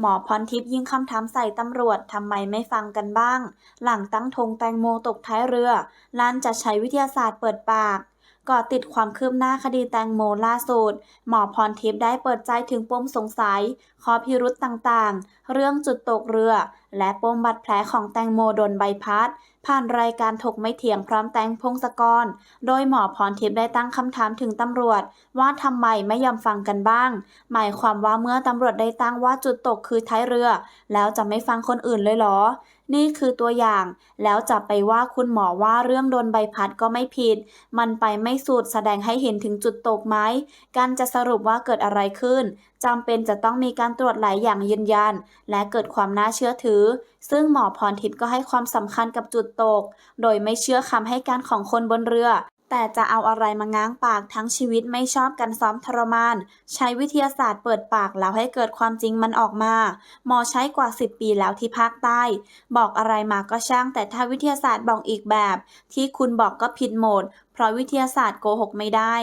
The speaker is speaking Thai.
หมอพรทิพย์ยิงคำถามใส่ตำรวจทำไมไม่ฟังกันบ้าง หลังตั้งธงแตงโมตกท้ายเรือลันจะใช้วิทยาศาสตร์เปิดปาก ก่อติดความคืบหน้าคดีแตงโมล่าสุด หมอพรทิพย์ได้เปิดใจถึงปมสงสัยข้อพิรุษต่างๆ เรื่องจุดตกเรือ และปมบาดแผลของแตงโมโดนใบพัด ผ่านรายการถกไม่เถียงพร้อมแตงพงศกร โดยหมอพรทิพย์ได้ตั้งคำถามถึงตำรวจ ว่าทำไมไม่ยอมฟังกันบ้าง หมายความว่าเมื่อตำรวจได้ตั้งว่าจุดตกคือท้ายเรือ แล้วจะไม่ฟังคนอื่นเลยเหรอ นี่คือตัวอย่าง แล้วจะไปว่าคุณหมอว่าเรื่องโดนใบพัดก็ไม่ผิด มันไปไม่สุดแสดงให้เห็นถึงจุดตกไหม การจะสรุปว่าเกิดอะไรขึ้นจำเป็นจะต้องมีการตรวจหลายอย่างยืนยัน และเกิดความน่าเชื่อถือ ซึ่งหมอพรทิพย์ก็ให้ความสำคัญกับจุดตก โดยไม่เชื่อคำให้การของคนบนเรือ แต่จะเอาอะไรมาง้างปากทั้งชีวิตไม่ชอบกันซ้อมทรมาน ใช้วิทยาศาสตร์เปิดปากแล้วให้เกิดความจริงมันออกมา หมอใช้กว่า 10 ปีแล้วที่ภาคใต้ บอกอะไรมาก็ช่าง แต่ถ้าวิทยาศาสตร์บอกอีกแบบ ที่คุณบอกก็ผิดหมด เพราะวิทยาศาสตร์โกหกไม่ได้